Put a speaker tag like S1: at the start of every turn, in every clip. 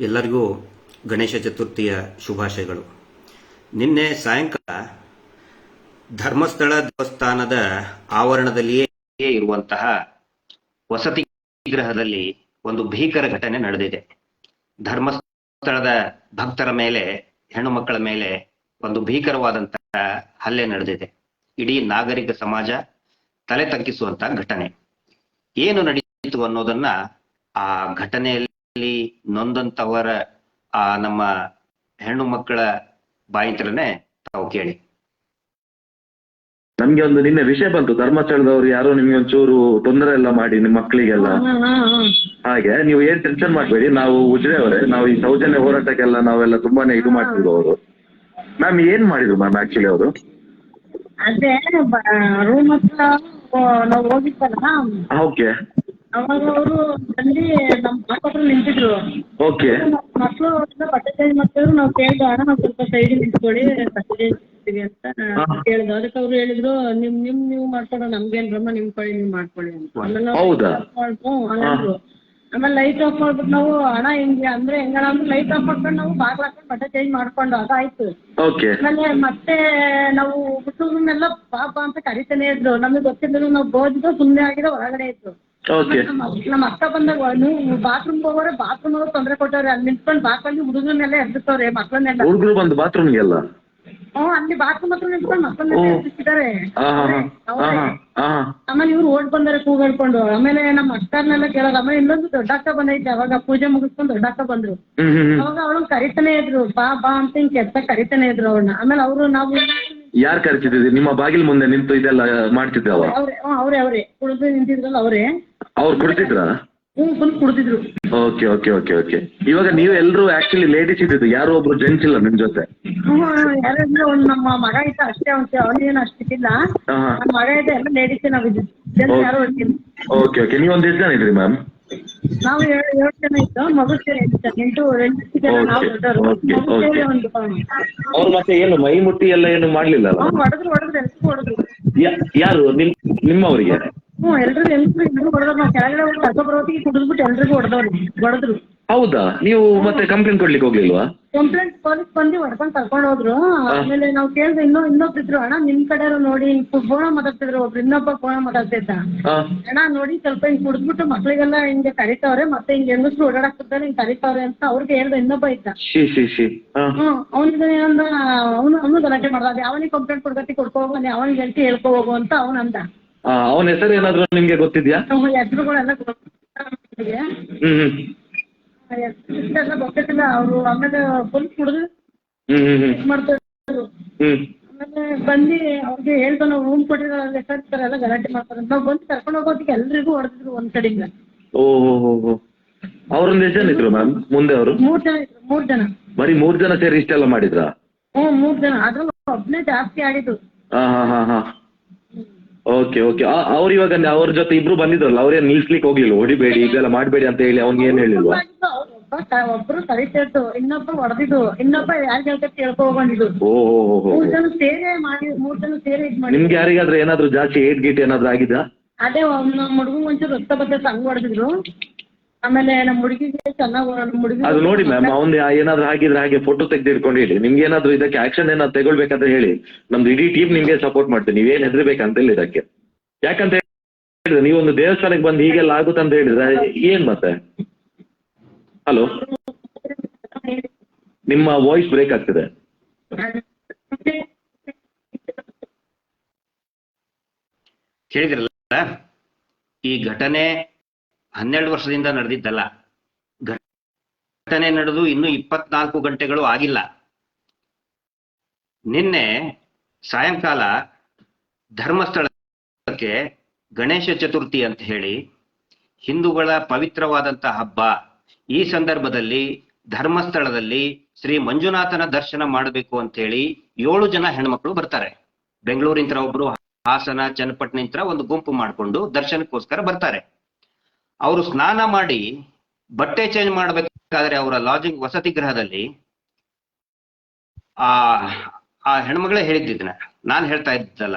S1: ಎಲ್ಲರಿಗೂ ಗಣೇಶ ಚತುರ್ಥಿಯ ಶುಭಾಶಯಗಳು. ನಿನ್ನೆ ಸಾಯಂಕಾಲ ಧರ್ಮಸ್ಥಳ ದೇವಸ್ಥಾನದ ಆವರಣದಲ್ಲಿಯೇ ಇರುವಂತಹ ವಸತಿ ಗೃಹದಲ್ಲಿ ಒಂದು ಭೀಕರ ಘಟನೆ ನಡೆದಿದೆ. ಧರ್ಮಸ್ಥಳದ ಭಕ್ತರ ಮೇಲೆ, ಹೆಣ್ಣು ಮಕ್ಕಳ ಮೇಲೆ ಒಂದು ಭೀಕರವಾದಂತಹ ಹಲ್ಲೆ ನಡೆದಿದೆ. ಇಡೀ ನಾಗರಿಕ ಸಮಾಜ ತಲೆ ತಗ್ಗಿಸುವಂತಹ ಘಟನೆ. ಏನು ನಡೆಯಿತು ಅನ್ನೋದನ್ನ ಆ ಘಟನೆಯಲ್ಲಿ ನೊಂದಂತವರ ಆ ನಮ್ಮ ಹೆಣ್ಣು ಮಕ್ಕಳ ಬಾಯಿಂತಲೇ ತಾವು ಕೇಳಿ.
S2: ನಮ್ಗೆ ಒಂದು ನಿನ್ನೆ ವಿಷಯ ಬಂತು. ಧರ್ಮಸ್ಥಳದವ್ರು ಯಾರೋ ನಿಮ್ಗೆ ಒಂಚೂರು ತೊಂದರೆ ಎಲ್ಲ ಮಾಡಿ ನಿಮ್ಮ ಮಕ್ಕಳಿಗೆಲ್ಲ ಹಾಗೆ ನೀವು ಏನ್ ಟೆನ್ಷನ್ ಮಾಡ್ಬೇಡಿ. ನಾವು ಉಜ್ರೆ ಅವರೇ. ನಾವು ಈ ಸೌಜನ್ಯ ಹೋರಾಟಕ್ಕೆಲ್ಲ ನಾವೆಲ್ಲ ತುಂಬಾನೇ ಇದು ಮಾಡ್ತಿದ್ರು ಅವರು. ಮ್ಯಾಮ್ ಏನ್ ಮಾಡಿದ್ರು ಮ್ಯಾಮ್ ಆಕ್ಚುಲಿ ಅವರು?
S3: ಅದೇ ರೂಮ್ ಹತ್ರ ನಾವು ಹೋಗಿತ್ತಲ್ಲ.
S2: ಓಕೆ
S3: ಅವಾಗ ಅವರು ಬಂದು ನಮ್ಮ ಹತ್ರ ನಿಂತಿದ್ರು.
S2: ಓಕೆ
S3: ಮಕ್ಕಳು ಬಟ್ಟೆ ಚೇಂಜ್ ಮಾಡ್ತಿದ್ರು ನಾವು ಕೇಳ್ದು ಅಣ್ಣ ನಾವು ಸ್ವಲ್ಪ ಸೈಡ್ ನಿಂತ್ಕೊಳ್ಳಿ ಬಟ್ಟೆ ಅಂತ ಕೇಳಿದ್ರು ಅದಕ್ಕೆ ಅವ್ರು ಹೇಳಿದ್ರು ನಿಮ್ ನಿಮ್ ನೀವು ಮಾಡ್ಕೊಡೋ ನಮ್ಗೇನ್ರಮ್ಮ ನಿಮ್ ಕಡೆ ನೀವು ಮಾಡ್ಕೊಳ್ಳಿ ಅಂತ. ಆಮೇಲೆ ನಾವು
S2: ಹೌದಾ?
S3: light off ಮಾಡ್ಕೊ ಹಂಗಂದ್ರು ಆಮೇಲೆ ಲೈಟ್ ಆಫ್ ಮಾಡ್ಬಿಟ್ಟು ನಾವು ಹಣ ಹೆಂಗೆ ಅಂದ್ರೆ ಹೆಂಗಣ? ಅಂದ್ರೆ ಲೈಟ್ ಆಫ್ ಮಾಡ್ಕೊಂಡು ನಾವು ಬಾಗ್ಲ್ ಹಾಕೊಂಡು ಬಟ್ಟೆ ಚೇಂಜ್ ಮಾಡ್ಕೊಂಡು ಅದಾಯ್ತು.
S2: ಓಕೆ
S3: ಆಮೇಲೆ ಮತ್ತೆ ನಾವು ಹುಟ್ಟೂರನ್ನೆಲ್ಲ ಪಾಪ ಅಂತ ಕರಿತಾನೆ ಇದ್ರು. ನಮಗೆ ಗೊತ್ತಿದ್ರು ನಾವು ಬೋದಿದ್ದು ಸುಮ್ಮನೆ ಆಗಿದೆ ಹೊರಗಡೆ ಇತ್ತು
S2: ಓಕೆ
S3: ನಮ್ಮ ಅಕ್ಕ ಬಂದಾಗ ನೀವು ಬಾತ್ರೂಮ್ ಹೋಗೋರೆ ಬಾತ್ರೂಮ್ ತೊಂದರೆ ಕೊಟ್ಟವ್ರೆ. ಅಲ್ಲಿ ನಿಂತ್ಕೊಂಡು ಬಾಕಲ್ಲಿ ಹುಡುಗರನ್ನೆಲ್ಲ ಎಬ್ಬಿಸ್ತವ್ರೆ ಮಕ್ಕಳನ್ನೆಲ್ಲ
S2: ಹುಡುಗರು ಬಂದು ಬಾತ್ರೂಮ್ಗೆಲ್ಲ
S3: ಅಲ್ಲಿ ಬಾತ್ರೂಮ್ ಹತ್ರ ನಿಂತ್ಕೊಂಡು
S2: ಮತ್ತೊಂದು ಸಿಕ್ಕಿದ್ದಾರೆ
S3: ಆಮೇಲೆ ಇವ್ರು ಓಡ್ ಬಂದಾರೆ ಕೂಗಾಡ್ಕೊಂಡು. ಆಮೇಲೆ ನಮ್ಮ ಅಕ್ಕರ್ನೆಲ್ಲ ಕೇಳೋದು. ಆಮೇಲೆ ಇನ್ನೊಂದು ದೊಡ್ಡ ಅಕ್ಕ ಬಂದೈತೆ. ಅವಾಗ ಪೂಜೆ ಮುಗಿಸ್ಕೊಂಡು ದೊಡ್ಡ ಅಕ್ಕ ಬಂದ್ರು. ಅವಾಗ ಅವಳು ಕರಿತಾನೆ ಇದ್ರು. ಬಾ ಬಾ ಅಂತ ಹಿಂಗ್ ಕೆತ್ತ ಕರಿತಾನೆ ಇದ್ರು ಅವ್ರನ್ನ ಆಮೇಲೆ ಅವರು ನಾವು
S2: ಯಾರ್ ಕರಿತಿದ್ರಿ ನಿಮ್ಮ ಬಾಗಿಲ್ ಮುಂದೆ ನಿಂತು ಇದೆಲ್ಲ ಮಾಡ್ತಿದ್ರು
S3: ಅವ್ರೆ ಅವ್ರೆ. ಕುಡಿದು ನಿಂತಿದ್ರಲ್ಲ ಅವ್ರೆ.
S2: ಅವ್ರು ಕುಡ್ತಿದ್ರಾ?
S3: ಹ್ಞೂ full ಕುಡ್ದಿದ್ರು.
S2: Okay okay okay okay. ಇವಾಗ ನೀವು ಎಲ್ಲರೂ ಆಕ್ಚುಲಿ ಲೇಡೀಸ್ ಇದ್ದಿದ್ದು ಯಾರು ಒಬ್ರು ಜೆಂಟ್ಸ್ ಇಲ್ಲ ನಿಮ್ ಜೊತೆ?
S3: ಹ್ಞೂ ಯಾರಂದ್ರೆ ಒಂದು ನಮ್ಮ ಮಗ ಇದ್ದ ಅಷ್ಟೇ ಅವ್ನು ಅವನೇನು ಅಷ್ಟಿಲ್ಲ
S2: ಹಾ ಹಾ.
S3: ನಮ್ಮ ಮಗ ಇದೆ ಎಲ್ಲ ಲೇಡೀಸೇ ನಾವು ಇದ್ದಿದ್ದು. ಜನ ಯಾರು ಇರ್ತಿಲ್ಲ
S2: ಓಕೆ ಓಕೆ. ನೀವು ಒಂದ್ ಎಷ್ಟು ಜನ ಇದ್ರಿ ಮ್ಯಾಮ್
S3: ನಾವು ಏಳು ಏಳು ಜನ ಇದ್ದು ಮಗು ಸೇರಿ ಎಂಟು ಜನ. ಎಂಟು ಎಂಟು ಜನ ನಾವು
S2: Okay,
S3: ದೊಡ್ಡವರು.
S2: okay,
S3: ಮಗು ಸೇರಿ
S2: okay.
S3: ಒಂದು
S2: ಅವ್ರು ಮತ್ತೆ ಏನು ಮೈ ಮುಟ್ಟಿ ಎಲ್ಲ ಏನು ಮಾಡ್ಲಿಲ್ಲ ಅಲ್ಲ?
S3: ಮಾಡಿದ್ರು ಹೊಡೆದ್ರು ಹೊಡೆದ್ರು ಎಲ್ರಿಗೂ ಹೊಡೆದ್ರು.
S2: ಯಾ- ಯಾರು? ನಿಮ್ ನಿಮ್ಮವರಿಗೆ?
S3: ಹ್ಞೂ ಎಲ್ರಿಗೂ ಎಲ್ರಿಗೂ ಎಲ್ರಿಗೂ ಹೊಡೆದ್ರು ನಾವು ಕೆಳಗಡೆ ಹೋಗಿ ಕುಡಿದ್ಬಿಟ್ಟು ಎಲ್ರಿಗೂ ಹೊಡೆದವ್ರು ಹೊಡೆದ್ರು
S2: ಹೌದಾ? ನೀವು ಮತ್ತೆ ಕಂಪ್ಲೇಂಟ್ ಕೊಡ್ಲಿಕ್ಕೆ ಹೋಗ್ಲಿಲ್ವಾ?
S3: ಕಂಪ್ಲೇಂಟ್ ಪೊಲೀಸ್ ಬಂದು ಹೊಡ್ಕೊಂಡು ಕರ್ಕೊಂಡು ಹೋದ್ರು. ಆಮೇಲೆ ನಾವು ಕೇಳಿದ್ರೆ ಇನ್ನೂ ಇನ್ನೊಬ್ರು ಇದ್ರು ಅಣ್ಣ ನಿಮ್ ಕಡೆಯವ್ರು ನೋಡಿ ಫೋನ ಮಾತಾಡ್ತಿದ್ರು ಒಬ್ರು ಇನ್ನೊಬ್ಬ ಫೋನ ಮಾತಾಡ್ತಿದ್ದ. ಅಣ್ಣ ನೋಡಿ ಸ್ವಲ್ಪ ಹಿಂಗ್ ಕುಡಿದ್ಬಿಟ್ಟು ಮಕ್ಳಿಗೆಲ್ಲ ಹಿಂಗೆ ಕರಿತಾವ್ರೆ ಮತ್ತೆ ಹಿಂಗ್ ಹೆಂಗಸ್ರು ಓಡಾಡಕ್ತಿದ್ದಾರೆ ಹಿಂಗ್ ಕರಿತಾವ್ರೆ ಅಂತ ಅವ್ರಿಗೆ ಹೇಳ್ದ ಇನ್ನೊಬ್ಬ ಇದ್ದ. ಹ್ಮ್ ಅವ್ನಿಗೆ ಏನಂದ ಅವನು ಅವನು ಗಲಾಟೆ ಮಾಡ್ದ ಅವನಿಗೆ ಕಂಪ್ಲೇಂಟ್ ಕೊಡ್ಕತ್ತಿ ಕೊಡ್ಕೊ ಹೋಗು ಅವನಿಗೆ ಹೇಳ್ತಿ ಹೇಳ್ಕೊ ಹೋಗು ಅಂತ
S2: ಅವನಂದ. ಅವನ ಹೆಸರು ಏನಾದ್ರು ನಿಮ್ಗೆ ಗೊತ್ತಿದ್ಯಾ?
S3: ಹೆಸರುಗಳೆಲ್ಲ
S2: ಹ್ಮ್ ಹ್ಮ್.
S3: ಗೊತ್ತಿಲ್ಲ. ಅವರು ಆಮೇಲೆ ಫುಲ್ ಕುಡಿದು
S2: ಹ್ಮ್ ಹ್ಮ್ ಹ್ಮ್.
S3: ಮಾಡ್ತಾ
S2: ಹ್ಮ್.
S3: ಆಮೇಲೆ ಬಂದು ಅವ್ರಿಗೆ ಹೇಳ್ತಾನ ನಾವು ರೂಮ್ ಕೊಟ್ಟಿರೋ ಲೆಕ್ಕ ಎಲ್ಲ ಗಲಾಟೆ ಮಾಡ್ತಾರೆ. ನಾವು ಬಂದು ಕರ್ಕೊಂಡು ಹೋಗೋದಕ್ಕೆ ಎಲ್ರಿಗೂ ಹೊಡೆದಿದ್ರು ಒಂದ್ ಕಡೆಯಿಂದ
S2: ಓ ಹೋ ಹೋ ಹೋ. ಅವ್ರೊಂದು ಎಷ್ಟು ಜನ ಇದ್ರು ಮ್ಯಾಮ್? ಮುಂದೆ ಅವರು?
S3: ಮೂರ್ ಜನ ಇದ್ರು ಮೂರ್ ಜನ.
S2: ಬರೀ ಮೂರ್ ಜನ ಸೇರಿ ಇಷ್ಟೆಲ್ಲ ಮಾಡಿದ್ರಾ?
S3: ಹ್ಞೂ ಮೂರ್ ಜನ. ಅದ್ರಲ್ಲಿ ಒಬ್ನೇ ಜಾಸ್ತಿ ಆಗಿದ್ದು
S2: ಹಾ ಹಾ ಹಾ ಹಾ. ಓಕೆ ಓಕೆ ಅವ್ರು ಇವಾಗ ಅವ್ರ ಜೊತೆ ಇಬ್ರು ಬಂದಿದ್ರಲ್ಲ ಅವ್ರೇನ್ ನಿಲ್ಸ್ಲಿಕ್ಕೆ ಹೋಗ್ಲಿಲ್ಲ ಹೊಡಿಬೇಡಿ ಇದೆಲ್ಲ ಮಾಡಬೇಡಿ ಅಂತ ಹೇಳಿ ಅವ್ನ್ ಏನ್ ಹೇಳಿಲ್ವಾ?
S3: ಒಬ್ಬ ಸರಿ ಒಬ್ರು ಕರಿತಿತ್ತು ಇನ್ನೊಬ್ಬ ಹೊಡೆದಿದ್ದು ಇನ್ನೊಬ್ಬ ಯಾರಿಗೆ ಹೇಳ್ಬೇಕು ಕೇಳ್ಕೊ
S2: ಹೋ
S3: ಮೂರ್ ಜನ ಸೇರಿ ಮಾಡಿ ಮೂರ್ ಜನ ಸೇರಿ ಇದ್ ಮಾಡಿ.
S2: ನಿಮ್ಗೆ ಯಾರಿಗಾದ್ರೂ ಏನಾದ್ರು ಜಾಸ್ತಿ ಏಟ್ ಗೀಟ್ ಏನಾದ್ರು ಆಗಿದಾ
S3: ಅದೇ ಹುಡುಗ ಒಂಚೂರು ರಕ್ತ ಬದ್ದ ಹಂಗ್ ಹೊಡೆದಿದ್ರು. ಆಮೇಲೆ ನಮ್ಮ ಹುಡುಗಿಗೆ ಚೆನ್ನಾಗಿ
S2: ಅದು ನೋಡಿ ಮ್ಯಾಮ್ ಅವ್ನ್ ಏನಾದ್ರು ಹಾಗಿದ್ರೆ ಹಾಗೆ ಫೋಟೋ ತೆಗೆದು ಇಟ್ಕೊಂಡು ಹೇಳಿ. ನಿಮ್ಗೆ ಏನಾದ್ರು ಇದಕ್ಕೆ ಆಕ್ಷನ್ ಏನಾದ್ರು ತಗೊಳ್ಬೇಕಾದ್ರೆ ಹೇಳಿ. ನಮ್ದು ಇಡೀ ಟೀಮ್ ನಿಮ್ಗೆ ಸಪೋರ್ಟ್ ಮಾಡ್ತೀವಿ. ನೀವೇನ್ ಹೆದರ್ಬೇಕಂತ ಹೇಳಿ ಇದಕ್ಕೆ. ಯಾಕಂತ ಹೇಳಿದ್ರೆ ನೀವು ಒಂದು ದೇವಸ್ಥಾನಕ್ಕೆ ಬಂದು ಹೀಗೆಲ್ಲ ಆಗುತ್ತಂತ ಅಂತ ಹೇಳಿದ್ರೆ ಏನ್ ಮತ್ತೆ? ಹಲೋ ನಿಮ್ಮ ವಾಯ್ಸ್ ಬ್ರೇಕ್ ಆಗ್ತಿದೆ.
S1: ಕೇಳಿದ್ರಲ್ಲ ಈ ಘಟನೆ ಹನ್ನೆರಡು ವರ್ಷದಿಂದ ನಡೆದಿದ್ದಲ್ಲ. ಘಟನೆ ನಡೆದು ಇನ್ನೂ ಇಪ್ಪತ್ನಾಲ್ಕು ಗಂಟೆಗಳು ಆಗಿಲ್ಲ. ನಿನ್ನೆ ಸಾಯಂಕಾಲ ಧರ್ಮಸ್ಥಳಕ್ಕೆ ಗಣೇಶ ಚತುರ್ಥಿ ಅಂತ ಹೇಳಿ ಹಿಂದೂಗಳ ಪವಿತ್ರವಾದಂತಹ ಹಬ್ಬ. ಈ ಸಂದರ್ಭದಲ್ಲಿ ಧರ್ಮಸ್ಥಳದಲ್ಲಿ ಶ್ರೀ ಮಂಜುನಾಥನ ದರ್ಶನ ಮಾಡಬೇಕು ಅಂತ ಹೇಳಿ ಏಳು ಜನ ಹೆಣ್ಮಕ್ಳು ಬರ್ತಾರೆ. ಬೆಂಗಳೂರಿಂತ್ರ ಒಬ್ರು ಹಾಸನ ಚನ್ನಪಟ್ಟಣಂತ್ರ ಒಂದು ಗುಂಪು ಮಾಡಿಕೊಂಡು ದರ್ಶನಕ್ಕೋಸ್ಕರ ಬರ್ತಾರೆ. ಅವರು ಸ್ನಾನ ಮಾಡಿ ಬಟ್ಟೆ ಚೇಂಜ್ ಮಾಡಬೇಕಾದ್ರೆ ಅವರ ಲಾಜಿಂಗ್ ವಸತಿ ಗೃಹದಲ್ಲಿ, ಆ ಆ ಹೆಣ್ಮಗಳೇ ಹೇಳಿದ್ದಿದ್ನ ನಾನು ಹೇಳ್ತಾ ಇದ್ದಲ್ಲ,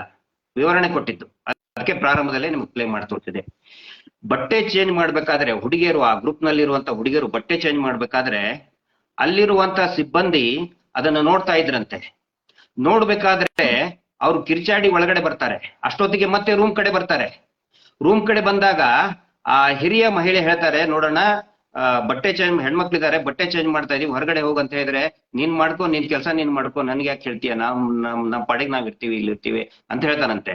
S1: ವಿವರಣೆ ಕೊಟ್ಟಿದ್ದು. ಅದಕ್ಕೆ ಪ್ರಾರಂಭದಲ್ಲೇ ನಿಮ್ಗೆ ಪ್ಲೇ ಮಾಡಿ ತೋರಿಸಿದೆ. ಬಟ್ಟೆ ಚೇಂಜ್ ಮಾಡ್ಬೇಕಾದ್ರೆ ಹುಡುಗಿಯರು, ಆ ಗ್ರೂಪ್ ನಲ್ಲಿರುವಂತ ಹುಡುಗಿಯರು ಬಟ್ಟೆ ಚೇಂಜ್ ಮಾಡ್ಬೇಕಾದ್ರೆ ಅಲ್ಲಿರುವಂತ ಸಿಬ್ಬಂದಿ ಅದನ್ನ ನೋಡ್ತಾ ಇದ್ರಂತೆ. ನೋಡ್ಬೇಕಾದ್ರೆ ಅವ್ರು ಕಿರ್ಚಾಡಿ ಒಳಗಡೆ ಬರ್ತಾರೆ. ಅಷ್ಟೊತ್ತಿಗೆ ಮತ್ತೆ ರೂಮ್ ಕಡೆ ಬರ್ತಾರೆ. ರೂಮ್ ಕಡೆ ಬಂದಾಗ ಆ ಹಿರಿಯ ಮಹಿಳೆ ಹೇಳ್ತಾರೆ, ನೋಡೋಣ ಬಟ್ಟೆ ಚೇಂಜ್ ಹೆಣ್ಮಕ್ಳಿದ್ದಾರೆ, ಬಟ್ಟೆ ಚೇಂಜ್ ಮಾಡ್ತಾ ಇದೀವಿ, ಹೊರಗಡೆ ಹೋಗಂತ ಹೇಳಿದ್ರೆ, ನೀನ್ ಮಾಡ್ಕೊ, ನಿನ್ ಕೆಲಸ ನೀನ್ ಮಾಡ್ಕೊ, ನನ್ಗೆ ಯಾಕೆ ಹೇಳ್ತೀಯ? ನಮ್ ನಮ್ ನಮ್ ಪಾಡಿಗೆ ನಾವ್ ಇರ್ತೀವಿ, ಇಲ್ಲಿ ಇರ್ತೀವಿ ಅಂತ ಹೇಳ್ತಾನಂತೆ.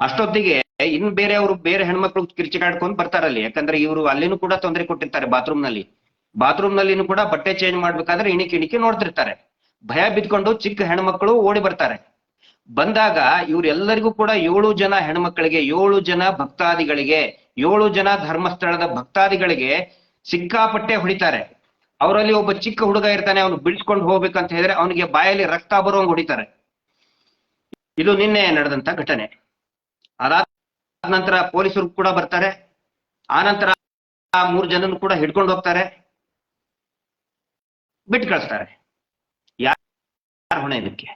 S1: ಅಷ್ಟೊತ್ತಿಗೆ ಇನ್ ಬೇರೆ ಅವ್ರು, ಬೇರೆ ಹೆಣ್ಮಕ್ಳು ಕಿರ್ಚಿಕಾಡ್ಕೊಂಡ್ ಬರ್ತಾರಲ್ಲಿ ಯಾಕಂದ್ರೆ ಇವರು ಅಲ್ಲಿನೂ ಕೂಡ ತೊಂದರೆ ಕೊಟ್ಟಿರ್ತಾರೆ ಬಾತ್ರೂಮ್ನಲ್ಲಿ ಬಾತ್ರೂಮ್ ನಲ್ಲಿನೂ ಕೂಡ ಬಟ್ಟೆ ಚೇಂಜ್ ಮಾಡ್ಬೇಕಾದ್ರೆ ಇಣಿಕೆ ಇಣಿಕೆ ನೋಡ್ತಿರ್ತಾರೆ. ಭಯ ಬಿದ್ಕೊಂಡು ಚಿಕ್ಕ ಹೆಣ್ಮಕ್ಳು ಓಡಿ ಬರ್ತಾರೆ. ಬಂದಾಗ ಇವ್ರೆಲ್ಲರಿಗೂ ಕೂಡ ಏಳು ಜನ ಹೆಣ್ಮಕ್ಳಿಗೆ, ಏಳು ಜನ ಭಕ್ತಾದಿಗಳಿಗೆ ಏಳು ಜನ ಧರ್ಮಸ್ಥಳದ ಭಕ್ತಾದಿಗಳಿಗೆ ಸಿಕ್ಕಾಪಟ್ಟೆ ಹೊಡಿತಾರೆ. ಅವರಲ್ಲಿ ಒಬ್ಬ ಚಿಕ್ಕ ಹುಡುಗ ಇರ್ತಾನೆ, ಅವನು ಬೀಳ್ಸ್ಕೊಂಡು ಹೋಗ್ಬೇಕಂತ ಹೇಳಿದ್ರೆ ಅವನಿಗೆ ಬಾಯಲ್ಲಿ ರಕ್ತ ಬರುವಂಗ್ ಹೊಡಿತಾರೆ. ಇದು ನಿನ್ನೆ ನಡೆದಂತ ಘಟನೆ. ಅದಾದ ನಂತರ ಪೊಲೀಸರು ಕೂಡ ಬರ್ತಾರೆ. ಆ ನಂತರ ಮೂರು ಜನನು ಕೂಡ ಹಿಡ್ಕೊಂಡು ಹೋಗ್ತಾರೆ. ಬಿಟ್ಟು ಕಳಿಸ್ತಾರೆ ಯಾರ ಹೊಣೆ ಇದಕ್ಕೆ?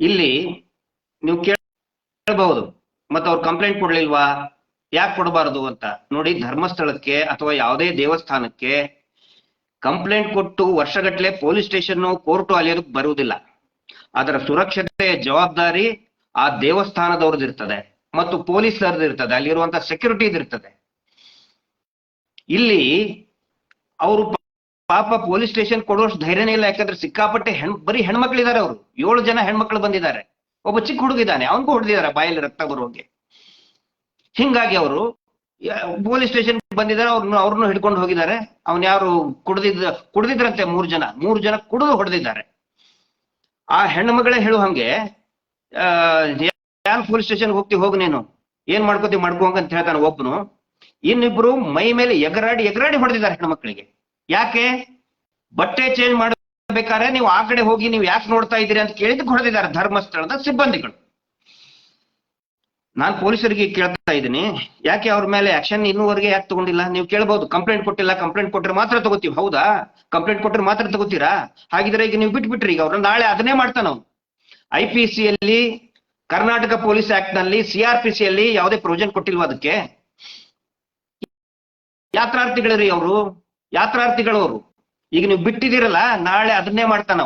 S1: ಇಲ್ಲಿ ನೀವು ಕೇಳಬಹುದು ಮತ್ತೆ ಅವ್ರು ಕಂಪ್ಲೇಂಟ್ ಕೊಡ್ಲಿಲ್ವಾ? ಯಾಕೆ ಕೊಡಬಾರದು ಅಂತ? ನೋಡಿ, ಧರ್ಮಸ್ಥಳಕ್ಕೆ ಅಥವಾ ಯಾವುದೇ ದೇವಸ್ಥಾನಕ್ಕೆ ಕಂಪ್ಲೇಂಟ್ ಕೊಟ್ಟು ವರ್ಷಗಟ್ಟಲೆ ಪೊಲೀಸ್ ಸ್ಟೇಷನ್ ಕೋರ್ಟು ಅಲ್ಲಿಯೋದಕ್ಕೆ ಬರುವುದಿಲ್ಲ. ಅದರ ಸುರಕ್ಷತೆ ಜವಾಬ್ದಾರಿ ಆ ದೇವಸ್ಥಾನದವ್ರದ್ದು ಇರ್ತದೆ ಮತ್ತು ಪೊಲೀಸರದಿರ್ತದೆ ಇರ್ತದೆ. ಅಲ್ಲಿರುವಂತ ಸೆಕ್ಯೂರಿಟಿ ಇರ್ತದೆ. ಇಲ್ಲಿ ಅವರು ಪಾಪ ಪೊಲೀಸ್ ಸ್ಟೇಷನ್ ಕೊಡುವಷ್ಟು ಧೈರ್ಯನೇ ಇಲ್ಲ. ಯಾಕಂದ್ರೆ ಸಿಕ್ಕಾಪಟ್ಟೆ ಹೆಣ್, ಬರೀ ಹೆಣ್ಮಕ್ಳಿದ್ದಾರೆ ಅವರು. ಏಳು ಜನ ಹೆಣ್ಮಕ್ಳು ಬಂದಿದ್ದಾರೆ. ಒಬ್ಬ ಚಿಕ್ಕ ಹುಡುಗಿದ್ದಾನೆ. ಅವನಿಗೂ ಹೊಡೆದಿದ್ದಾರೆ ಬಾಯಲ್ಲಿ ರಕ್ತ ಬರುವಾಗೆ ಹಿಂಗಾಗಿ ಅವರು ಪೊಲೀಸ್ ಸ್ಟೇಷನ್ ಬಂದಿದ್ದಾರೆ, ಅವ್ರನ್ನ, ಅವ್ರನ್ನು ಹಿಡ್ಕೊಂಡು ಹೋಗಿದ್ದಾರೆ. ಅವನ್ ಯಾರು ಕುಡ್ದಿದ್ದ, ಕುಡ್ದಿದ್ರಂತೆ ಮೂರು ಜನ ಮೂರು ಜನ ಕುಡಿದು ಹೊಡೆದಿದ್ದಾರೆ. ಆ ಹೆಣ್ಮಗಳೇ ಹೇಳು ಹಂಗೆ ಯಾರು ಪೊಲೀಸ್ ಸ್ಟೇಷನ್ ಹೋಗ್ತಿ ಹೋಗ್ ನೀನು, ಏನ್ ಮಾಡ್ಕೋತಿ ಮಾಡ್ಕೋಂಗ ಅಂತ ಹೇಳ್ತಾನೆ ಒಬ್ಬನು ಇನ್ನಿಬ್ರು ಮೈ ಮೇಲೆ ಎಗರಾಡಿ ಎಗರಾಡಿ ಹೊಡೆದಿದ್ದಾರೆ ಹೆಣ್ಮಕ್ಳಿಗೆ ಯಾಕೆ? ಬಟ್ಟೆ ಚೇಂಜ್ ಮಾಡಬೇಕಾದ್ರೆ ನೀವು ಆ ಕಡೆ ಹೋಗಿ ನೀವು ಯಾಕೆ ನೋಡ್ತಾ ಇದ್ದೀರಿ ಅಂತ ಕೇಳಿದಕ್ಕೆ ಹೊಡೆದಿದ್ದಾರೆ ಧರ್ಮಸ್ಥಳದ ಸಿಬ್ಬಂದಿಗಳು. ನಾನ್ ಪೊಲೀಸರಿಗೆ ಕೇಳ್ತಾ ಇದ್ದೀನಿ. ಯಾಕೆ ಅವ್ರ ಮೇಲೆ ಆಕ್ಷನ್ ಇನ್ನೂವರೆಗೆ ಯಾಕೆ ತಗೊಂಡಿಲ್ಲ? ನೀವು ಕೇಳಬಹುದು ಕಂಪ್ಲೇಂಟ್ ಕೊಟ್ಟಿಲ್ಲ ಕಂಪ್ಲೇಂಟ್ ಕೊಟ್ಟರೆ ಮಾತ್ರ ತಗೋತೀವಿ. ಹೌದಾ? ಕಂಪ್ಲೇಂಟ್ ಕೊಟ್ಟರೆ ಮಾತ್ರ ತಗೋತೀರಾ? ಹಾಗಿದ್ರೆ ಈಗ ನೀವು ಬಿಟ್ಬಿಟ್ರಿ. ಈಗ ಅವ್ರನ್ನ ನಾಳೆ ಅದನ್ನೇ ಮಾಡ್ತಾನ ಅವ್ನು. ಐ ಪಿ ಸಿ ಯಲ್ಲಿ ಕರ್ನಾಟಕ ಪೊಲೀಸ್ ಆಕ್ಟ್ನಲ್ಲಿ ಸಿಆರ್ ಪಿ ಸಿ ಯಲ್ಲಿ ಯಾವುದೇ ಪ್ರೊವಿಷನ್ ಕೊಟ್ಟಿಲ್ವ ಅದಕ್ಕೆ? ಯಾತ್ರಾರ್ಥಿಗಳರಿ ಅವರು. ಯಾತ್ರಾರ್ಥಿಗಳು ಅವರು ಈಗ ನೀವು ಬಿಟ್ಟಿದ್ದೀರಲ್ಲ, ನಾಳೆ ಅದನ್ನೇ ಮಾಡ್ತಾನ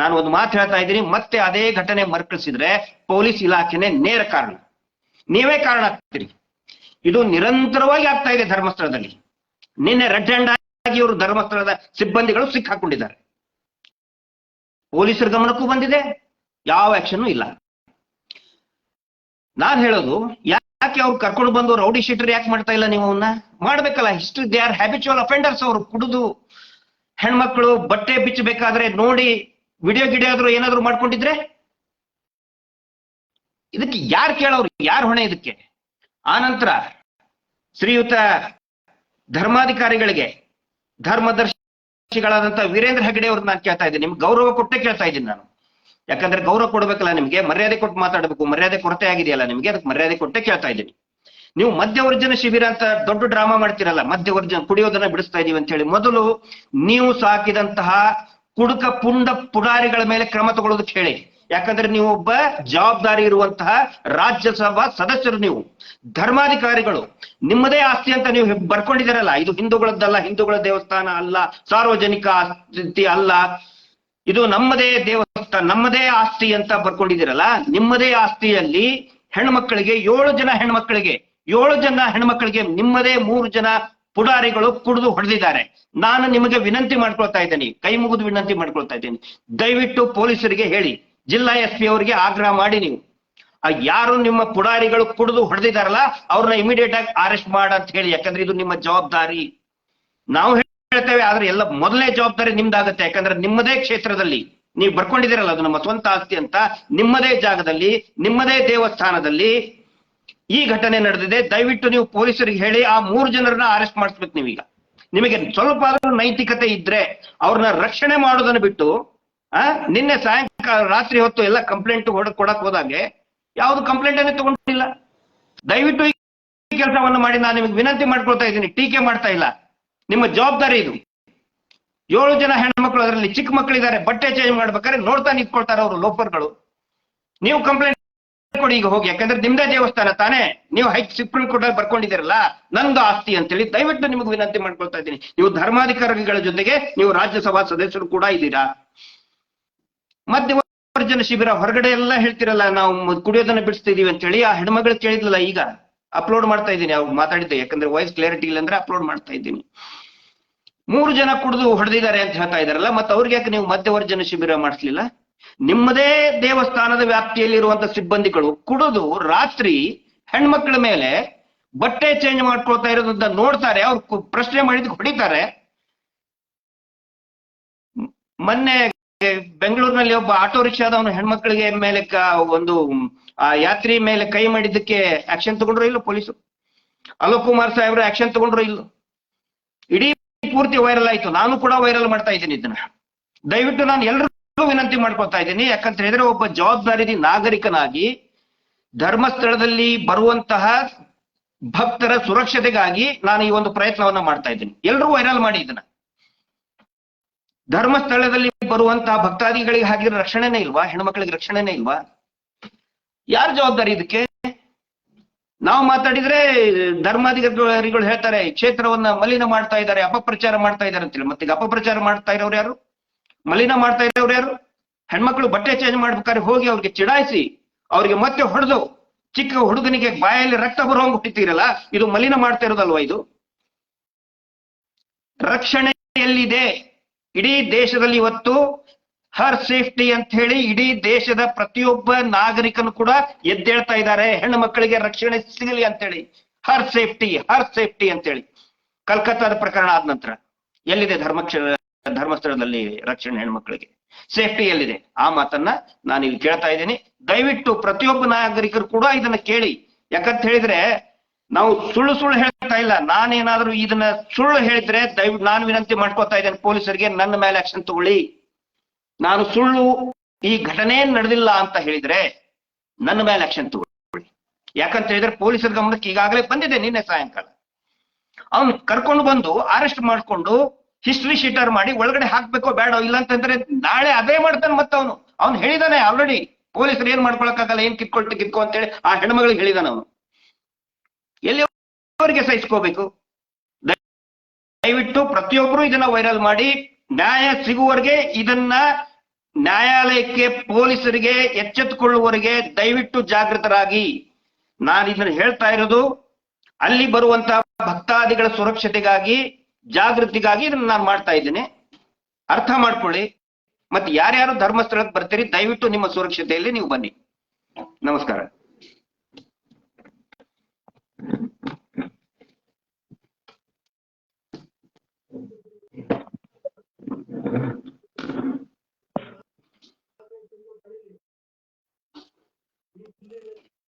S1: ನಾನು ಒಂದು ಮಾತು ಹೇಳ್ತಾ ಇದ್ದೀನಿ. ಮತ್ತೆ ಅದೇ ಘಟನೆ ಮರುಕಳಿಸಿದ್ರೆ ಪೊಲೀಸ್ ಇಲಾಖೆನೇ ನೇರ ಕಾರಣ. ನೀವೇ ಕಾರಣ ಆಗ್ತೀರಿ. ಇದು ನಿರಂತರವಾಗಿ ಆಗ್ತಾ ಇದೆ ಧರ್ಮಸ್ಥಳದಲ್ಲಿ. ನಿನ್ನೆ ರೆಡ್ ಆಗಿ ಇವರು ಧರ್ಮಸ್ಥಳದ ಸಿಬ್ಬಂದಿಗಳು ಸಿಕ್ಕಾಕೊಂಡಿದ್ದಾರೆ ಪೊಲೀಸರ ಗಮನಕ್ಕೂ ಬಂದಿದೆ, ಯಾವ ಆಕ್ಷನ್ ಇಲ್ಲ. ನಾನ್ ಹೇಳೋದು, ಯಾಕೆ ಅವ್ರು ಕರ್ಕೊಂಡು ಬಂದು ರೌಡಿ ಶೀಟರ್ ಯಾಕೆ ಮಾಡ್ತಾ ಇಲ್ಲ ನೀವು ಅವನ್ನ ಮಾಡ್ಬೇಕಲ್ಲ history they are habitual offenders ಅವರು, ಕುಡಿದು ಹೆಣ್ಮಕ್ಳು ಬಟ್ಟೆ ಬಿಚ್ಚಬೇಕಾದ್ರೆ ನೋಡಿ ವಿಡಿಯೋ ಗಿಡಿಯಾದ್ರು ಏನಾದ್ರು ಮಾಡ್ಕೊಂಡಿದ್ರೆ? ಇದಕ್ಕೆ ಯಾರು ಕೇಳೋರು? ಯಾರು ಹೊಣೆ ಇದಕ್ಕೆ? ಆನಂತರ ಶ್ರೀಯುತ ಧರ್ಮಾಧಿಕಾರಿಗಳಿಗೆ, ಧರ್ಮದರ್ಶಿಗಳಾದಂತ ವೀರೇಂದ್ರ ಹೆಗಡೆ ಅವ್ರನ್ನ ನಾನು ಕೇಳ್ತಾ ಇದ್ದೀನಿ. ನಿಮ್ಗೆ ಗೌರವ ಕೊಟ್ಟೆ ಕೇಳ್ತಾ ಇದ್ದೀನಿ ನಾನು. ಯಾಕಂದ್ರೆ ಗೌರವ ಕೊಡ್ಬೇಕಲ್ಲ ನಿಮ್ಗೆ, ಮರ್ಯಾದೆ ಕೊಟ್ಟು ಮಾತಾಡಬೇಕು. ಮರ್ಯಾದೆ ಕೊರತೆ ಆಗಿದೆಯಲ್ಲ ನಿಮ್ಗೆ, ಅದಕ್ಕೆ ಮರ್ಯಾದೆ ಕೊಟ್ಟೆ ಕೇಳ್ತಾ ಇದ್ದೀನಿ. ನೀವು ಮಧ್ಯವರ್ಜನ ಶಿಬಿರ ಅಂತ ದೊಡ್ಡ ಡ್ರಾಮಾ ಮಾಡ್ತೀರಲ್ಲ, ಮಧ್ಯವರ್ಜನ ಕುಡಿಯೋದನ್ನ ಬಿಡಿಸ್ತಾ ಇದೀವಿ ಅಂತ ಹೇಳಿ, ಮೊದಲು ನೀವು ಸಾಕಿದಂತಹ ಕುಡುಕ ಪುಂಡ ಪುಡಾರಿಗಳ ಮೇಲೆ ಕ್ರಮ ತಗೊಳ್ಳೋದಕ್ಕೆ ಹೇಳಿ. ಯಾಕಂದ್ರೆ ನೀವು ಒಬ್ಬ ಜವಾಬ್ದಾರಿ ಇರುವಂತಹ ರಾಜ್ಯಸಭಾ ಸದಸ್ಯರು ನೀವು, ಧರ್ಮಾಧಿಕಾರಿಗಳು. ನಿಮ್ಮದೇ ಆಸ್ತಿ ಅಂತ ನೀವು ಬರ್ಕೊಂಡಿದ್ದೀರಲ್ಲ, ಇದು ಹಿಂದೂಗಳದ್ದಲ್ಲ, ಹಿಂದೂಗಳ ದೇವಸ್ಥಾನ ಅಲ್ಲ, ಸಾರ್ವಜನಿಕ ಆಸ್ತಿ ಅಲ್ಲ. ಇದು ನಮ್ಮದೇ ದೇವಸ್ಥಾನ, ನಮ್ಮದೇ ಆಸ್ತಿ ಅಂತ ಬರ್ಕೊಂಡಿದ್ದೀರಲ್ಲ, ನಿಮ್ಮದೇ ಆಸ್ತಿಯಲ್ಲಿ ಹೆಣ್ಮಕ್ಕಳಿಗೆ ಏಳು ಜನ ಹೆಣ್ಮಕ್ಕಳಿಗೆ ಏಳು ಜನ ಹೆಣ್ಮಕ್ಕಳಿಗೆ ನಿಮ್ಮದೇ ಮೂರು ಜನ ಪುಡಾರಿಗಳು ಕುಡಿದು ಹೊಡೆದಿದ್ದಾರೆ. ನಾನು ನಿಮಗೆ ವಿನಂತಿ ಮಾಡ್ಕೊಳ್ತಾ ಇದ್ದೀನಿ, ಕೈ ಮುಗಿದು ವಿನಂತಿ ಮಾಡ್ಕೊಳ್ತಾ ಇದ್ದೀನಿ. ದಯವಿಟ್ಟು ಪೊಲೀಸರಿಗೆ ಹೇಳಿ. ಜಿಲ್ಲಾ ಎಸ್ ಪಿ ಅವರಿಗೆ ಆಗ್ರಹ ಮಾಡಿ ನೀವು. ಯಾರು ನಿಮ್ಮ ಪುಡಾರಿಗಳು ಕುಡಿದು ಹೊಡೆದಿದ್ದಾರಲ್ಲ, ಅವ್ರನ್ನ ಇಮಿಡಿಯೇಟ್ ಆಗಿ ಅರೆಸ್ಟ್ ಮಾಡ ಅಂತ ಹೇಳಿ, ಯಾಕಂದ್ರೆ ಇದು ನಿಮ್ಮ ಜವಾಬ್ದಾರಿ. ನಾವು ಹೇಳ್ತೇವೆ, ಆದ್ರೆ ಎಲ್ಲ ಮೊದಲನೇ ಜವಾಬ್ದಾರಿ ನಿಮ್ದಾಗತ್ತೆ. ಯಾಕಂದ್ರೆ ನಿಮ್ಮದೇ ಕ್ಷೇತ್ರದಲ್ಲಿ ನೀವು ಬರ್ಕೊಂಡಿದ್ದೀರಲ್ಲ, ಅದು ನಮ್ಮ ಸ್ವಂತ ಆಸ್ತಿ ಅಂತ, ನಿಮ್ಮದೇ ಜಾಗದಲ್ಲಿ, ನಿಮ್ಮದೇ ದೇವಸ್ಥಾನದಲ್ಲಿ ಈ ಘಟನೆ ನಡೆದಿದೆ. ದಯವಿಟ್ಟು ನೀವು ಪೊಲೀಸರಿಗೆ ಹೇಳಿ, ಆ ಮೂರು ಜನರನ್ನ ಅರೆಸ್ಟ್ ಮಾಡಿಸ್ಬೇಕು ನೀವೀಗ. ನಿಮಗೆ ಸ್ವಲ್ಪ ಆದ್ರೂ ನೈತಿಕತೆ ಇದ್ರೆ ಅವ್ರನ್ನ ರಕ್ಷಣೆ ಮಾಡೋದನ್ನ ಬಿಟ್ಟು, ಆ, ನಿನ್ನೆ ಸಾಯಂಕಾಲ ರಾತ್ರಿ ಹೊತ್ತು ಎಲ್ಲ ಕಂಪ್ಲೇಂಟ್ ಹೊಡ, ಕೊಡಕ್ ಹೋದಾಗೆ ಯಾವ್ದು ಕಂಪ್ಲೇಂಟ್ ಅನ್ನೇ ತಗೊಂಡಿಲ್ಲ. ದಯವಿಟ್ಟು ಈ ಕೆಲಸವನ್ನು ಮಾಡಿ, ನಾನು ನಿಮಗೆ ವಿನಂತಿ ಮಾಡ್ಕೊಳ್ತಾ ಇದ್ದೀನಿ, ಟೀಕೆ ಮಾಡ್ತಾ ಇಲ್ಲ. ನಿಮ್ಮ ಜವಾಬ್ದಾರಿ ಇದು. ಏಳು ಜನ ಹೆಣ್ಮಕ್ಳು ಅದರಲ್ಲಿ ಚಿಕ್ಕ ಮಕ್ಕಳಿದ್ದಾರೆ ಬಟ್ಟೆ ಚೇಂಜ್ ಮಾಡ್ಬೇಕಾದ್ರೆ ನೋಡ್ತಾ ನಿಂತ್ಕೊಳ್ತಾರೆ ಅವರು ಲೋಫರ್ಗಳು. ನೀವು ಕಂಪ್ಲೇಂಟ್ ಕೊಡಿ ಈಗ ಹೋಗಿ, ಯಾಕಂದ್ರೆ ನಿಮ್ದೇ ದೇವಸ್ಥಾನ ತಾನೇ. ನೀವು ಹೈ ಸುಪ್ರೀಂ ಕೋರ್ಟ್ ಅಲ್ಲಿ ಬರ್ಕೊಂಡಿದ್ದೀರಲ್ಲ, ನಂದು ಆಸ್ತಿ ಅಂತೇಳಿ ದಯವಿಟ್ಟು ನಿಮಗೆ ವಿನಂತಿ ಮಾಡ್ಕೊಳ್ತಾ ಇದ್ದೀನಿ. ನೀವು ಧರ್ಮಾಧಿಕಾರಿಗಳ ಜೊತೆಗೆ ನೀವು ರಾಜ್ಯಸಭಾ ಸದಸ್ಯರು ಕೂಡ ಇದ್ದೀರಾ? ಮಧ್ಯವರ್ಜನ ಶಿಬಿರ ಹೊರಗಡೆ ಎಲ್ಲ ಹೇಳ್ತಿರಲ್ಲ, ನಾವು ಕುಡಿಯೋದನ್ನ ಬಿಡಿಸ್ತಿದೀವಿ ಅಂತ ಹೇಳಿ ಆ ಹೆಣ್ಮಗಳು ಕೇಳಿದ್ಲಲ್ಲ, ಈಗ ಅಪ್ಲೋಡ್ ಮಾಡ್ತಾ ಇದ್ದೀನಿ. ಅವ್ರು ಮಾತಾಡಿದ್ದೆ, ಯಾಕಂದ್ರೆ ವಾಯ್ಸ್ ಕ್ಲಾರಿಟಿ ಇಲ್ಲ ಅಂದ್ರೆ ಅಪ್ಲೋಡ್ ಮಾಡ್ತಾ ಇದ್ದೀನಿ. ಮೂರು ಜನ ಕುಡಿದು ಹೊಡೆದಿದ್ದಾರೆ ಅಂತ ಹೇಳ್ತಾ ಇದಾರಲ್ಲ ಮತ್ತೆ ಅವ್ರಿಗೆ ಯಾಕೆ ನೀವು ಮಧ್ಯವರ್ಜನ ಶಿಬಿರ ಮಾಡಿಸ್ಲಿಲ್ಲ? ನಿಮ್ಮದೇ ದೇವಸ್ಥಾನದ ವ್ಯಾಪ್ತಿಯಲ್ಲಿ ಇರುವಂತ ಸಿಬ್ಬಂದಿಗಳು ಕುಡಿದು ರಾತ್ರಿ ಹೆಣ್ಮಕ್ಳ ಮೇಲೆ ಬಟ್ಟೆ ಚೇಂಜ್ ಮಾಡ್ಕೊಳ್ತಾ ಇರೋದನ್ನ ನೋಡ್ತಾರೆ, ಅವ್ರು ಪ್ರಶ್ನೆ ಮಾಡಿದ್ ಹೊಡಿತಾರೆ. ಮೊನ್ನೆ ಬೆಂಗಳೂರಿನಲ್ಲಿ ಒಬ್ಬ ಆಟೋ ರಿಕ್ಷಾದವನು ಹೆಣ್ಮಕ್ಳಿಗೆ ಮೇಲೆ ಒಂದು ಯಾತ್ರಿ ಮೇಲೆ ಕೈ ಮಾಡಿದ್ದಕ್ಕೆ ಆಕ್ಷನ್ ತಗೊಂಡ್ರು ಇಲ್ಲ ಪೊಲೀಸರು ಅಲೋಕ್ ಕುಮಾರ್ ಸಾಹೇಬ್ರು ಆಕ್ಷನ್ ತಗೊಂಡ್ರು ಇಲ್ಲ? ಇಡೀ ಪೂರ್ತಿ ವೈರಲ್ ಆಯ್ತು. ನಾನು ಕೂಡ ವೈರಲ್ ಮಾಡ್ತಾ ಇದ್ದೀನಿ ಇದನ್ನ. ದಯವಿಟ್ಟು ನಾನು ಎಲ್ರಿಗೂ ವಿನಂತಿ ಮಾಡ್ಕೊತಾ ಇದ್ದೀನಿ. ಯಾಕಂತ ಹೇಳಿದ್ರೆ ಒಬ್ಬ ಜವಾಬ್ದಾರಿ ನಾಗರಿಕನಾಗಿ, ಧರ್ಮಸ್ಥಳದಲ್ಲಿ ಬರುವಂತಹ ಭಕ್ತರ ಸುರಕ್ಷತೆಗಾಗಿ ನಾನು ಈ ಒಂದು ಪ್ರಯತ್ನವನ್ನ ಮಾಡ್ತಾ ಇದ್ದೀನಿ. ಎಲ್ಲರೂ ವೈರಲ್ ಮಾಡಿ ಇದನ್ನ. ಧರ್ಮಸ್ಥಳದಲ್ಲಿ ಬರುವಂತಹ ಭಕ್ತಾದಿಗಳಿಗೆ ಹಾಗಿರೋ ರಕ್ಷಣೆನೇ ಇಲ್ವಾ? ಹೆಣ್ಮಕ್ಳಿಗೆ ರಕ್ಷಣೆನೇ ಇಲ್ವಾ? ಯಾರ ಜವಾಬ್ದಾರಿ ಇದಕ್ಕೆ? ನಾವು ಮಾತಾಡಿದ್ರೆ ಧರ್ಮಾಧಿಕಾರಿಗಳು ಹೇಳ್ತಾರೆ, ಕ್ಷೇತ್ರವನ್ನ ಮಲಿನ ಮಾಡ್ತಾ ಇದ್ದಾರೆ, ಅಪಪ್ರಚಾರ ಮಾಡ್ತಾ ಇದ್ದಾರೆ ಅಂತೇಳಿ ಮತ್ತೆ ಅಪಪ್ರಚಾರ ಮಾಡ್ತಾ ಇರೋರು ಯಾರು? ಮಲಿನ ಮಾಡ್ತಾ ಇರೋರು ಯಾರು? ಹೆಣ್ಮಕ್ಳು ಬಟ್ಟೆ ಚೇಂಜ್ ಮಾಡ್ಬೇಕಾದ್ರೆ ಹೋಗಿ ಅವ್ರಿಗೆ ಚಿಡಾಯಿಸಿ, ಅವ್ರಿಗೆ ಮತ್ತೆ ಹೊಡೆದು, ಚಿಕ್ಕ ಹುಡುಗನಿಗೆ ಬಾಯಲ್ಲಿ ರಕ್ತ ಬರುವಂಗ್ ಹೊಡಿತೀರಲ್ಲ, ಇದು ಮಲಿನ ಮಾಡ್ತಾ ಇರೋದಲ್ವಾ ಇದು? ರಕ್ಷಣೆ ಎಲ್ಲಿದೆ ಇಡೀ ದೇಶದಲ್ಲಿ ಇವತ್ತು ಹರ್ ಸೇಫ್ಟಿ ಅಂತ ಹೇಳಿ ಇಡೀ ದೇಶದ ಪ್ರತಿಯೊಬ್ಬ ನಾಗರಿಕನು ಕೂಡ ಎದ್ದೇಳ್ತಾ ಇದ್ದಾರೆ, ಹೆಣ್ಣು ಮಕ್ಕಳಿಗೆ ರಕ್ಷಣೆ ಸಿಗಲಿ ಅಂತೇಳಿ ಹರ್ ಸೇಫ್ಟಿ ಹರ್ ಸೇಫ್ಟಿ ಅಂತೇಳಿ ಕಲ್ಕತ್ತಾದ ಪ್ರಕರಣ ಆದ ನಂತರ ಎಲ್ಲಿದೆ ಧರ್ಮಕ್ಷ ಧರ್ಮಸ್ಥಳದಲ್ಲಿ ರಕ್ಷಣೆ ಹೆಣ್ಮಕ್ಳಿಗೆ ಸೇಫ್ಟಿ ಎಲ್ಲಿದೆ? ಆ ಮಾತನ್ನ ನಾನು ಇಲ್ಲಿ ಕೇಳ್ತಾ ಇದ್ದೀನಿ. ದಯವಿಟ್ಟು ಪ್ರತಿಯೊಬ್ಬ ನಾಗರಿಕರು ಕೂಡ ಇದನ್ನ ಕೇಳಿ. ಯಾಕಂತ ಹೇಳಿದ್ರೆ ನಾವು ಸುಳ್ಳು ಸುಳ್ಳು ಹೇಳ್ತಾ ಇಲ್ಲ. ನಾನೇನಾದ್ರೂ ಇದನ್ನ ಸುಳ್ಳು ಹೇಳಿದ್ರೆ ದಯವಿಟ್ಟು ನಾನು ವಿನಂತಿ ಮಾಡ್ಕೊತಾ ಇದ್ದೇನೆ ಪೊಲೀಸರಿಗೆ, ನನ್ನ ಮೇಲೆ ಆಕ್ಷನ್ ತಗೊಳ್ಳಿ. ನಾನು ಸುಳ್ಳು ಈ ಘಟನೆ ನಡೆದಿಲ್ಲ ಅಂತ ಹೇಳಿದ್ರೆ ನನ್ನ ಮೇಲೆ ಆಕ್ಷನ್ ತಗೊಳ್ಳಿ. ಯಾಕಂತ ಹೇಳಿದ್ರೆ ಪೊಲೀಸರ ಗಮನಕ್ಕೆ ಈಗಾಗಲೇ ಬಂದಿದೆ ನಿನ್ನೆ ಸಾಯಂಕಾಲ. ಅವ್ನ್ ಕರ್ಕೊಂಡು ಬಂದು ಅರೆಸ್ಟ್ ಮಾಡ್ಕೊಂಡು ಹಿಸ್ಟ್ರಿ ಶೀಟರ್ ಮಾಡಿ ಒಳಗಡೆ ಹಾಕ್ಬೇಕೋ, ಬೇಡ, ಇಲ್ಲ ಅಂತಂದ್ರೆ ನಾಳೆ ಅದೇ ಮಾಡ್ತಾನೆ ಮತ್ತೆ ಅವನು ಅವ್ನು ಹೇಳಿದಾನೆ ಆಲ್ರೆಡಿ ಪೊಲೀಸರು ಏನ್ ಮಾಡ್ಕೊಳಕ್ಕಾಗಲ್ಲ, ಏನ್ ಕಿತ್ಕೊಳ್ತಿ ಕಿತ್ಕೊ ಅಂತೇಳಿ ಆ ಹೆಣ್ಮಗಳಿಗೆ ಹೇಳಿದಾನೆ ಅವನು. ಎಲ್ಲಿವರೆಗೆ ಸಹಿಸ್ಕೋಬೇಕು? ದಯವಿಟ್ಟು ಪ್ರತಿಯೊಬ್ಬರು ಇದನ್ನ ವೈರಲ್ ಮಾಡಿ, ನ್ಯಾಯ ಸಿಗುವವರೆಗೆ ಇದನ್ನ ನ್ಯಾಯಾಲಯಕ್ಕೆ ಪೊಲೀಸರಿಗೆ ಎಚ್ಚೆತ್ತುಕೊಳ್ಳುವವರಿಗೆ ದಯವಿಟ್ಟು ಜಾಗೃತರಾಗಿ. ನಾನು ಇದನ್ನ ಹೇಳ್ತಾ ಇರೋದು, ಅಲ್ಲಿ ಬರುವಂತಹ ಭಕ್ತಾದಿಗಳ ಸುರಕ್ಷತೆಗಾಗಿ, ಜಾಗೃತಿಗಾಗಿ ಇದನ್ನ ನಾನು ಮಾಡ್ತಾ ಇದ್ದೇನೆ. ಅರ್ಥ ಮಾಡ್ಕೊಳ್ಳಿ. ಮತ್ತೆ ಯಾರ್ಯಾರು ಧರ್ಮಸ್ಥಳಕ್ಕೆ ಬರ್ತೀರಿ, ದಯವಿಟ್ಟು ನಿಮ್ಮ ಸುರಕ್ಷತೆಯಲ್ಲಿ ನೀವು ಬನ್ನಿ. ನಮಸ್ಕಾರ. Thank you.